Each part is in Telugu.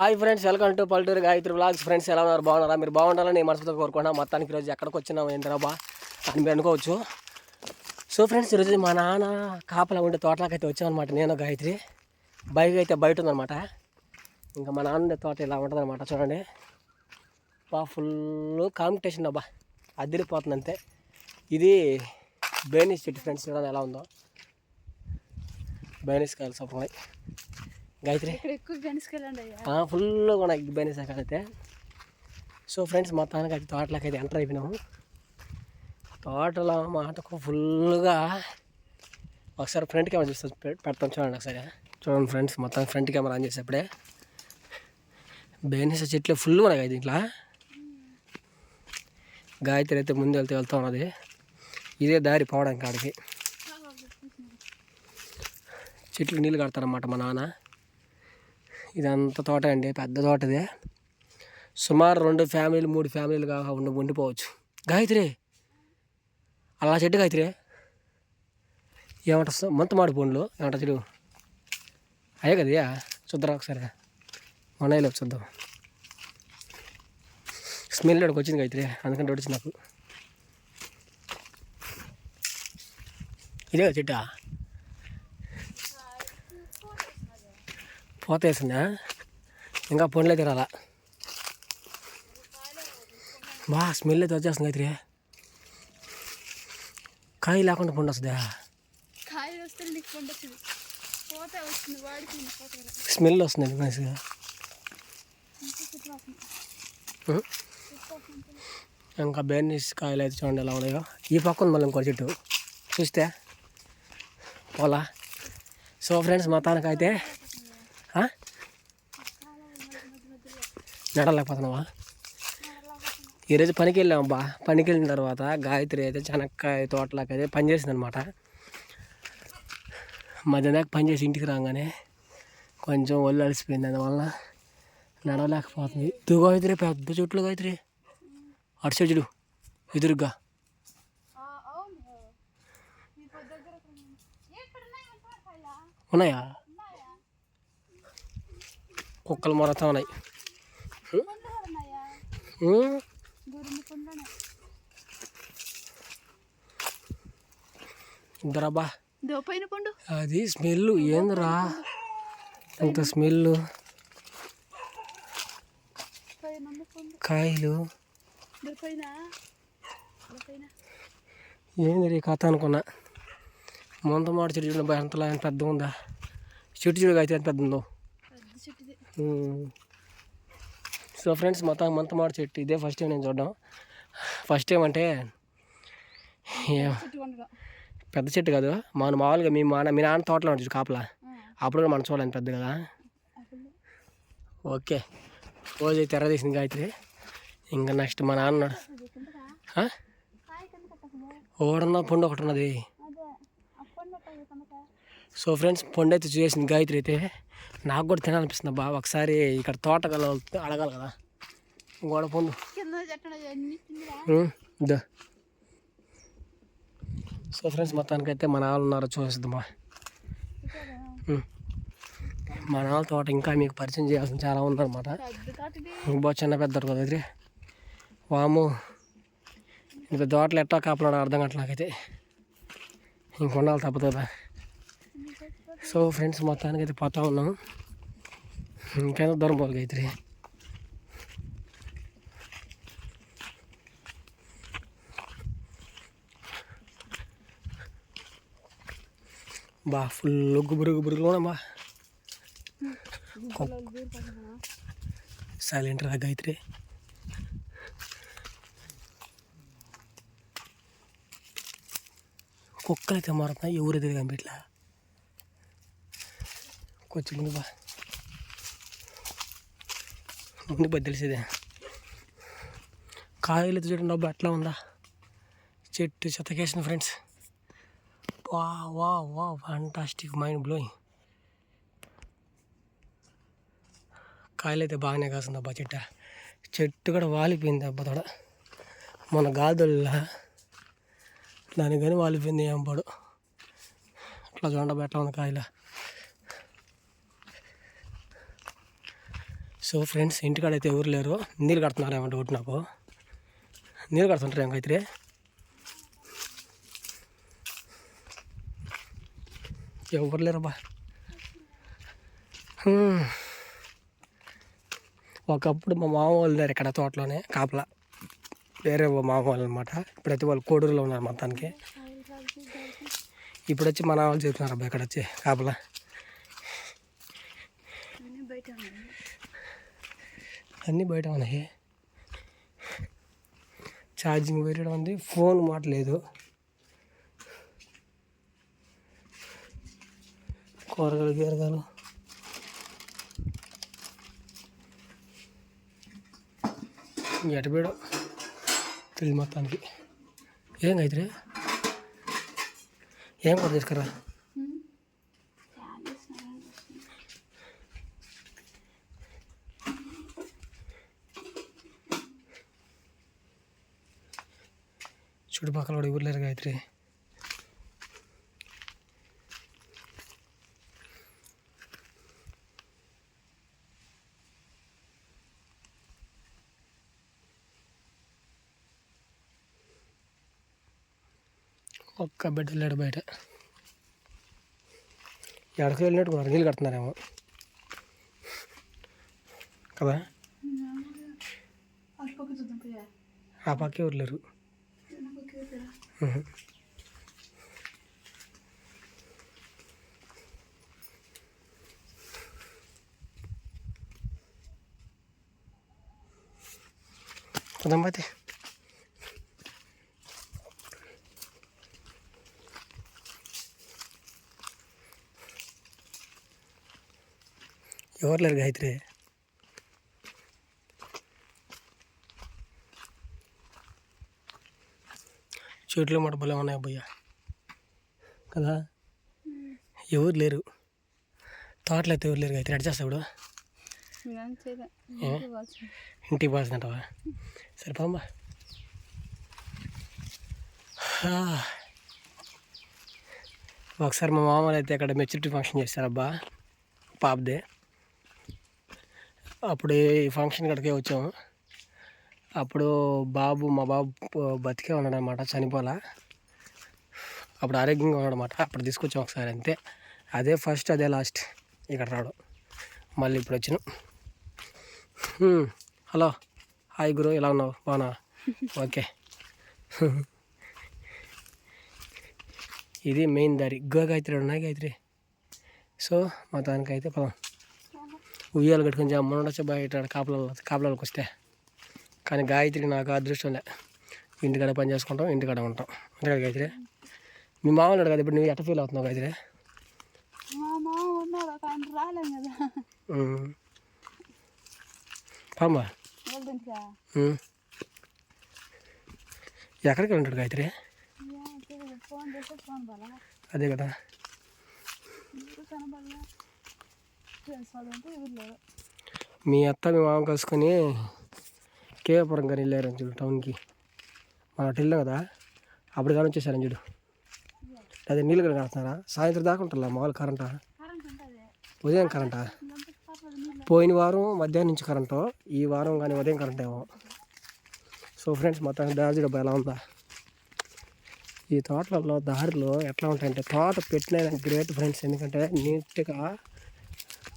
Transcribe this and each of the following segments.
హాయ్ ఫ్రెండ్స్ వెల్కమ్ టు పల్లెటూరు గాయత్రి బ్లాగ్స్. ఫ్రెండ్స్ ఎలా ఉన్నారు? బాగున్నారా? మీరు బాగుండాలని నేను మనసుతో కోరుకున్నా మొత్తానికి ఈరోజు ఎక్కడికి వచ్చినాం ఏంటరా బా? అని మీరు అనుకోవచ్చు. సో ఫ్రెండ్స్ ఈరోజు మా నాన్న కాపలా ఉండే తోటలోకి అయితే వచ్చామన్నమాట నేను గాయత్రి. బైక్ అయితే బయట ఉందన్నమాట. ఇంకా మా నాన్న తోట ఇలా ఉంటుందన్నమాట చూడండి. బా ఫుల్ కాంపిటీషన్ అబ్బా అదిరిపోతుంది అంతే. ఇది బైనీస్ చెట్టు ఫ్రెండ్స్ చూడండి ఎలా ఉందో. బైనీస్ కాయలు సొప్పమై గాయత్రి? ఫుల్గా ఉన్నాయి బెనిస్ అయితే సో ఫ్రెండ్స్ మొత్తానికి అయితే తోటలోకి అయితే ఎంటర్ అయిపోయినాము. తోటలో మాటకు ఫుల్గా ఒకసారి ఫ్రంట్ కెమెరా చూస్తా పెడతాం చూడండి ఒకసారి. చూడండి ఫ్రెండ్స్ మొత్తం ఫ్రంట్ కెమెరా ఆన్ చేసేప్పుడే. బేనిస చెట్లు ఫుల్ ఉన్నాయి కదా దీంట్లో గాయత్రి అయితే ముందు వెళ్తే వెళ్తా ఉన్నది. ఇదే దారి పోవడానికి కాడికి. చెట్లు నీళ్ళు కడతారన్నమాట మా నాన్న. ఇదంతా తోట అండి పెద్ద తోటదే. సుమారు రెండు ఫ్యామిలీలు మూడు ఫ్యామిలీలు ఉండి ఉండిపోవచ్చు. గాయత్రి! అలా చెట్టు గాయత్రి! ఏమంట మంత మాడి పండ్లు ఏమంట చెడు. అయ్యే కదయా చూద్దరా ఒకసారి మన చూద్దాం. స్మెల్ అక్కడికి వచ్చింది గాయత్రి అందుకని వచ్చింది నాకు. ఇదే కదా చెట్టా? పోత వేసిందా? ఇంకా పండ్లు అయితే రాలా బా స్మెల్ అయితే వచ్చేస్తుంది అయితే కాయ లేకుండా పండు వస్తుందా? స్మెల్ వస్తుంది మంచిగా. ఇంకా బెర్నీస్ కాయలు అయితే చూడండి ఎలా ఉన్నాయో. ఈ పక్క ఉంది మళ్ళీ ఇంకో చెట్టు. చూస్తే? పోలా? సో ఫ్రెండ్స్ మొత్తానికి అయితే ఆ? నడలేకపోతున్నావా ఈరోజు పనికి వెళ్ళాం బా. పనికి వెళ్ళిన తర్వాత గాయత్రి అయితే చెనక్కాయ తోటలోకి అయితే పనిచేసింది అనమాట మధ్యాహ్నం పని చేసి ఇంటికి రాగానే కొంచెం ఒళ్ళు అలసిపోయింది. అందువల్ల నడవలేకపోతుంది. ఇది గాయత్రి పెద్ద చెట్లు గాయత్రి. అటు సైడ్ చూడు ఎదురుగా ఉన్నాయా? కుక్కలు మొరతా ఉన్నాయి. అది స్మెల్ ఏందిరా? అంత స్మెల్. కాయలు. ఏంది కథ అనుకున్నా? ముంత మాట చెట్టు చూడండి ఎంత పెద్ద ఉందా చెట్టు చూడు అయితే ఎంత పెద్ద ఉందో సో ఫ్రెండ్స్ మొత్తం మంత మాట చెట్టు ఇదే ఫస్ట్ టైం నేను చూడడం. ఫస్ట్ టైం అంటే పెద్ద చెట్టు కాదు. మన మామూలుగా మీ మా మీ నాన్న తోటలో ఉంటుంది కాపలా. అప్పుడు కూడా మనం చూడాలి పెద్ద కదా. ఓకే. రోజు ఎర్ర తీసింది గాయత్రి. ఇంకా నెక్స్ట్ మా నాన్న ఓడన్న పండు ఒకటి ఉన్నది. సో ఫ్రెండ్స్ పండు అయితే చూసేసింది గాయత్రి అయితే. నాకు కూడా తినాలనిపిస్తుంది బా ఒకసారి ఇక్కడ తోట గల అడగాలి కదా. గోడ పండు. కింద సో ఫ్రెండ్స్ మొత్తానికైతే మన వాళ్ళు ఉన్నారో చూసిద్దామా. మన వాళ్ళ తోట ఇంకా మీకు పరిచయం చేయాల్సిన చాలా ఉందన్నమాట. బాగా చిన్న పెద్ద కదా ఇది. వాము ఇంత తోటలు ఎట్టా కాపలాడు అర్థం కావట్లేదు నాకైతే. ఇంకొండాలి తప్పుతుందా సో ఫ్రెండ్స్ మొత్తానికి అయితే పోతా ఉన్నాం. ఇంకైనా దూరం పోవాలి గాయత్రి. బా ఫుల్ గుబురు గుబురుగా ఉన్నా బా? సైలెంట్ రా గాయత్రి. కుక్కలు అయితే మారుతున్నాయి ఎవరు ఎదురు కనిపెట్లా కొంచెం ముందు బా. ముందు బా తెలిసేదే. కాయలు అయితే చూడండి డబ్బు అట్లా ఉందా? చెట్టు చెత్తకేసిన ఫ్రెండ్స్. వా వా వా ఫంటాస్టిక్ మైండ్ బ్లోయింగ్ కాయలు అయితే బాగానే కాసింది అబ్బా చెట్టు. చెట్టు కూడా వాలిపోయింది అబ్బా తోడ. మన గాదుల్లా దాని కానీ వాలిపోయింది ఏం పడు. అట్లా చూడండి అబ్బా ఎట్లా ఉంది కాయలా. సో ఫ్రెండ్స్ ఇంటికాడ అయితే ఎవరు లేరు. నీళ్ళు కడుతున్నారు ఏమంటే ఒకటి నాకు. నీళ్ళు కడుతుంటారు ఏమైతే ఎవరు లేరబ్బా ఒకప్పుడు మా మామ వాళ్ళు ఉన్నారు ఇక్కడ తోటలోనే కాపలా. వేరే మామ వాళ్ళు అనమాట ఇప్పుడైతే వాళ్ళు కోడూరులో ఉన్నారు మొత్తానికి. ఇప్పుడు వచ్చి మన వాళ్ళు చేస్తున్నారు అబ్బా ఇక్కడ వచ్చి కాపలా అన్నీ బయట ఉన్నాయి. ఛార్జింగ్ పెట్టడం ఉంది. ఫోన్ మాట లేదు. కూరగాయలు గీరగాయలు ఎటబేడో తెలియదు మొత్తానికి. ఏం అయితే ఏం కూర తీసుకురా? చుట్టుపక్కల కూడా ఎవరు లేరు గాయత్రి. ఒక్క బిడ్డ లేడు బయట. ఎక్కడికి వెళ్ళినట్టు నీళ్ళు కడుతున్నారేమో. కదా? ఆ పక్క ఎవరు లేరు? వెళ్తారా ఉహు. పోదాం అయితే ఎవరు లేరు గాయత్రి చెట్లు మాట భలే ఉన్నాయి భయ్య కదా? ఎవరు లేరు. తోటలో అయితే ఎవరు లేరు అయితే రెడీ చేస్తా ఇప్పుడు? ఇంటికి పోతుందంటవా సరిపోమ్మా ఒకసారి మా మామూలు అయితే అక్కడ మెచ్యూరిటీ ఫంక్షన్ చేశారబ్బా పాపదే. అప్పుడు ఈ ఫంక్షన్ ఇక్కడికే వచ్చాము. అప్పుడు బాబు మా బాబు బతికే ఉన్నాడు అనమాట చనిపోలా. అప్పుడు ఆరోగ్యంగా ఉన్నాడు అనమాట అప్పుడు తీసుకొచ్చాం ఒకసారి అంతే. అదే ఫస్ట్ అదే లాస్ట్ ఇక్కడ రావడం మళ్ళీ ఇప్పుడు వచ్చినాం. హలో. హాయ్ గురు ఎలా ఉన్నావు? బాగున్నా ఓకే. ఇది మెయిన్ దారి. గో గాయత్రి ఉన్నాయి గాయత్రి. సో మా దానికైతే పదం. ఉయ్యాలు కట్టుకొని అమ్మ ఉండొచ్చు బయట కాపల కాపలాలకు వస్తే? కానీ గాయత్రి నాకు అదృష్టం లే. ఇంటికాడ పని చేసుకుంటాం ఇంటికాడ ఉంటాం. అంతే కదా గాయత్రి. మీ మామూలు కదా ఇప్పుడు నువ్వు ఎట్ట ఫీల్ అవుతున్నావు గాయత్రి. పామ్మా. ఎక్కడికి ఉంటాడు గాయత్రి? అదే కదా. మీ అత్త మీ మామ కలుసుకొని కేవపురం కానీ వెళ్ళారని చూడు టౌన్కి. మన అటు వెళ్ళాం కదా అప్పుడు కానీ వచ్చేసారని చూడు. అదే నీళ్ళు కానీ కడుతున్నారా సాయంత్రం దాకా ఉంటుందా మామూలు కరెంటా? ఉదయం కరెంటా? పోయిన వారం మధ్యాహ్నం నుంచి కరెంటు ఈ వారం కానీ ఉదయం కరెంట్ ఏమో. సో ఫ్రెండ్స్ మొత్తానికి దారి డబ్బా ఎలా ఉందా? ఈ తోటలలో దారిలో ఎట్లా ఉంటాయంటే తోట పెట్టిన గ్రేట్ ఫ్రెండ్స్. ఎందుకంటే నీట్గా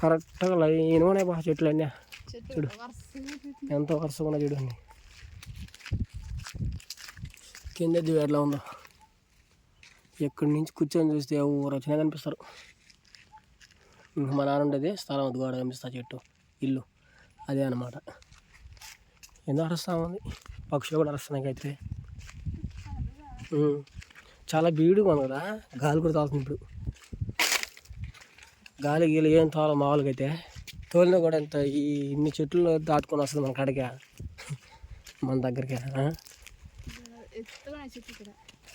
కరెక్ట్గా లైన్గానే బాగా చెట్లు అన్నీ. పెట్టిన ఎంతో వరుసగా ఉన్నాయి చూడండి కింద దిగు ఎట్లా ఉందో. ఎక్కడి నుంచి కూర్చొని చూస్తే ఎవరు వచ్చినా కనిపిస్తారు. ఇంక మా నాన్న ఉండేది స్థలం అది కూడా కనిపిస్తా చెట్టు ఇల్లు. అదే అనమాట ఎందుకు అరుస్తా ఉంది పక్షులు కూడా అరుస్తున్నాయి అయితే. చాలా బీడుగా ఉంది కదా గాలి కూడా తాగుతుంది ఇప్పుడు. గాలి గీలి ఏం తోల మామూలుగా అయితే. తోలినా కూడా ఎంత ఈ ఇన్ని చెట్లు దాటుకొని వస్తుంది మన కాడికి. మన దగ్గరికి. ఆ?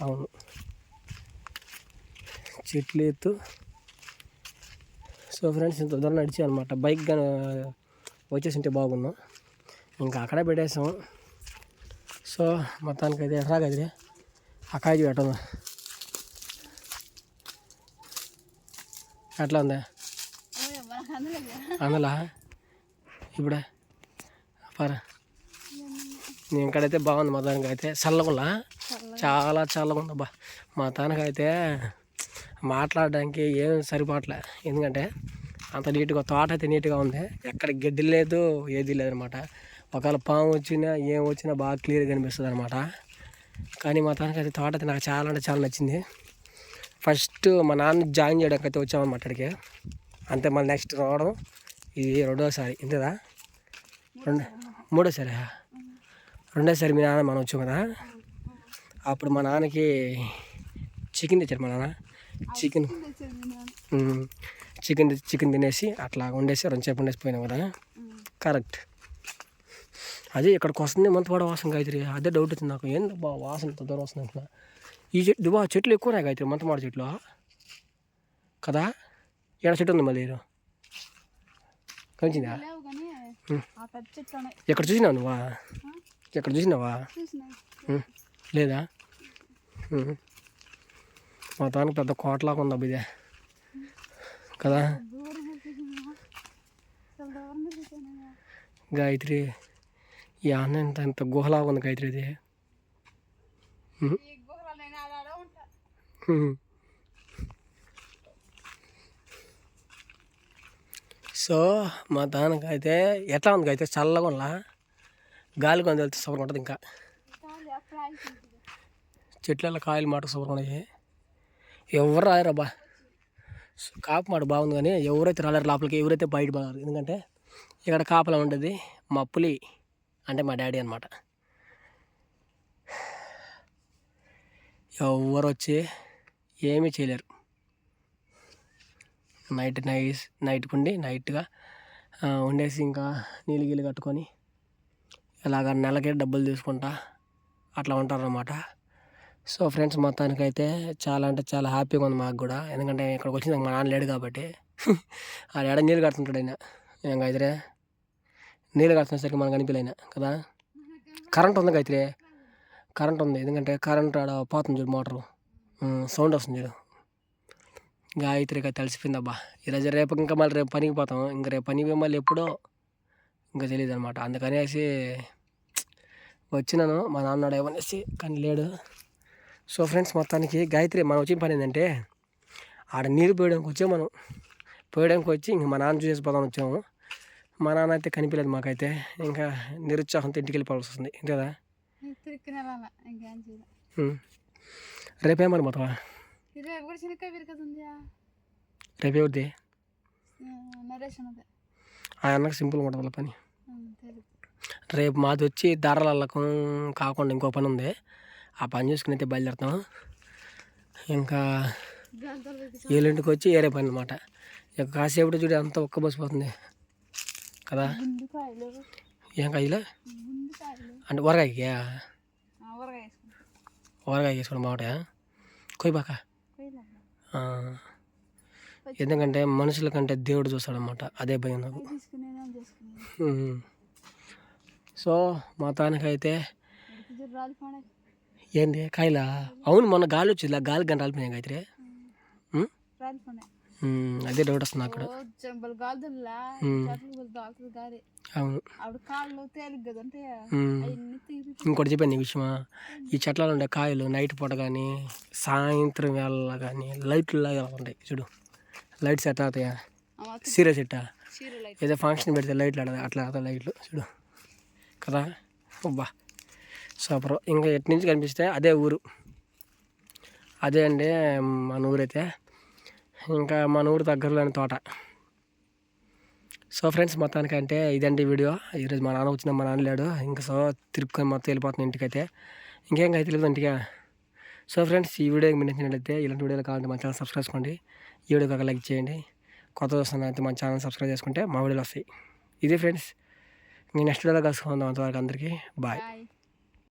అవును. చెట్లు ఎత్తు. సో ఫ్రెండ్స్ ఇంత దూరం నడిచి అనమాట బైక్ కానీ వచ్చేసి ఉంటే బాగున్నాం. ఇంకా అక్కడే పెట్టేసాం. సో మొత్తానికి అయితే ఎట్లా కదిలే అకాయ పెట్టదు ఎట్లా ఉందా? అందులో? ఇప్పుడే. పరా. నేను ఇక్కడైతే బాగుంది మా దానికి అయితే చల్లగుండా చాలా చల్లగా ఉంది అబ్బా. మా తానకైతే మాట్లాడడానికి ఏం సరిపోవట్లే. ఎందుకంటే అంత నీట్గా తోట అయితే నీట్గా ఉంది. ఎక్కడ గడ్డి లేదు ఏది లేదనమాట. ఒకవేళ పాము వచ్చినా ఏం వచ్చినా బాగా క్లియర్గా కనిపిస్తుంది అనమాట కానీ మా తానకైతే తోట అయితే నాకు చాలా అంటే చాలా నచ్చింది. ఫస్ట్ మా నాన్న జాయిన్ చేయడానికి అయితే వచ్చామన్నమాట అక్కడికి. అంతే మళ్ళీ నెక్స్ట్ రావడం. ఇది రెండోసారి ఇంతదా రెండు మూడోసారి రెండోసారి మీ నాన్న మనం వచ్చాం కదా? అప్పుడు మా నాన్నకి చికెన్ తెచ్చారు మా నాన్న. చికెన్ చికెన్ చికెన్ తినేసి అట్లా వండేసి రెండు చేప వండేసి పోయినాం కదా? కరెక్ట్. అదే ఇక్కడికి వస్తుంది మంతపాడ వాసన గాయత్రి అదే డౌట్ వచ్చింది నాకు. ఏంది బా వాసన దూరం వస్తుంది అంటున్నా. ఈ చెట్టు బా చెట్లు ఎక్కువ ఉన్నాయి గాయత్రి మంతమాడ చెట్లు. కదా? ఏడ చెట్టు ఉంది మళ్ళీ ఉన్నాయి ఎక్కడ చూసినావు నువ్వా? ఎక్కడ చూసినావా. లేదా? ఉం. మా తానికి పెద్ద కోటలాగా ఉంది అబ్బా ఇదే. కదా? గాయత్రి ఈ ఇంత ఇంత గుహలాగా ఉంది గాయత్రి ఇది ఈ గుహలో నేను ఆడాడ ఉంటా ఉం. సో మా దానికి అయితే ఎట్లా ఉంది అయితే చల్లగా ఉందా? గాలి కొంత వెళ్తే సూపర్ ఉంటుంది ఇంకా. కాదు చెట్లలో కాయలు మాట సూపర్ ఉన్నాయి. ఎవరు రాయరబ్బా కాపు మాట బాగుంది కానీ ఎవరైతే రాలేరు లోపలికి ఎవరైతే బయట పోయారు ఎందుకంటే ఇక్కడ కాపలా ఉండేది మా పులి అంటే మా డాడీ అనమాట ఎవరు వచ్చి ఏమీ చేయలేరు. నైట్ నైస్ నైట్ ఉండి నైట్గా ఉండేసి ఇంకా నీళ్ళు గీళ్ళు కట్టుకొని ఇలాగ నెలకే డబ్బులు తీసుకుంటా. అట్లా ఉంటారన్నమాట. సో ఫ్రెండ్స్ మొత్తానికైతే చాలా అంటే చాలా హ్యాపీగా ఉంది మాకు కూడా. ఎందుకంటే ఇక్కడికి వచ్చింది మా నాన్న లేడు కాబట్టి. ఆ ఏడ నీళ్ళు కడుతుంటాడు ఆయన. ఏం గాయత్రి నీళ్ళు కడుతున్నసరికి మనకు అనిపించలేనా కదా. కరెంట్ ఉంది గాయత్రి కరెంట్ ఉంది. ఎందుకంటే కరెంట్ ఆడ పోతుంది చూడు మోటరు. సౌండ్ వస్తుంది చూడు. గాయత్రి అయితే తెలిసిపోయిందబ్బా ఈరోజు రేపు ఇంకా మళ్ళీ రేపు పనికి పోతాం ఇంకా రేపు పనికి మళ్ళీ ఎప్పుడో ఇంకా తెలియదు అనమాట అందుకనేసి వచ్చినాను మా నాన్న ఏమనేసి కానీ లేడు సో ఫ్రెండ్స్ మొత్తానికి గాయత్రి మనం వచ్చిన పని ఏంటంటే ఆడ నీరు పోయడానికి వచ్చాము మనం పోయడానికి వచ్చి ఇంక మా నాన్న చూసేసి పోదాం వచ్చాము మా నాన్న అయితే కనిపించలేదు మాకైతే ఇంకా నిరుత్సాహంతో ఇంటికి వెళ్ళిపోవాల్సి వస్తుంది ఇంతేదా తిరిగిన ఇంకేం ఇది రేపు కూడా విరకదుంది రేపే వద్ది నరేష్ అన్నది. ఆ అన్నకు సింపుల్గా ఉంటుంది వాళ్ళ పని. రేపు మాది వచ్చి దారాలకు కాకుండా ఇంకో పని ఉంది. ఆ పని చూసుకుని అయితే బయలుదేరుతాం. ఇంకా ఏళ్ళింటికి వచ్చి ఏరే పని అనమాట ఇక కాసేపు చూడు అంతా ఒక్క బస్సు పోతుంది. కదా? ఏం కాయలే? అంటే ఊరగాయ ఊరగాయ వేసుకోవడం బాగుంటాయా కొయ్యబాక పోయినా ఎందుకంటే మనుషుల కంటే దేవుడు చూస్తాడనమాట అదే భయం నాకు. సో ఎడికి రాలిపోయి ఏంది? కాయలా? అవును మొన్న గాలి వచ్చింది. గాలి గంట? రాలిపోయినాయి ఉమ్, అదే డౌట్ వస్తుంది అక్కడ చెంబలు గాలుదుల్లా. అవును. ఆవిడ కాళ్ళు కదంటే ఇంకోటి చెప్పాను నీకు విషయమా? ఈ చెట్లలో ఉండే కాయలు నైట్ పూట కానీ సాయంత్రం వేళ కానీ లైట్లు లాగా ఉంటాయి చూడు. లైట్స్ ఎట్లా అవుతాయా సీరియస్ ఎట్టా ఏదో ఫంక్షన్ పెడితే లైట్లు ఆడదు అట్లా అవుతాయి లైట్లు చూడు. కదా? అబ్బా. సూపర్ ఇంకా ఎటు నుంచి కనిపిస్తే అదే ఊరు. అదే అండి మన ఊరైతే ఇంకా మన ఊరు దగ్గరలోని తోట. సో ఫ్రెండ్స్ మొత్తానికి అంటే ఇదండి వీడియో. ఈరోజు మా నాన్న వచ్చిన మా నాన్న లేడు. ఇంకా సో తిరుపుకొని మొత్తం వెళ్ళిపోతున్నాను ఇంటికైతే. ఇంకేం అయితే తెలియదు ఇంటికా. సో ఫ్రెండ్స్ ఈ వీడియోకి మీరు నచ్చినట్లయితే ఇలాంటి వీడియోలు కావాలంటే మా ఛానల్ సబ్స్క్రైబ్ చేసుకోండి. ఈ వీడియోకి ఒక లైక్ చేయండి. కొత్త వస్తున్నా అయితే మా ఛానల్ సబ్స్క్రైబ్ చేసుకుంటే మా వీడియోలు వస్తాయి. ఇదే ఫ్రెండ్స్ నేను నెక్స్ట్ వీడియోలో కలుసుకుందాం అంతవరకు అందరికీ. బాయ్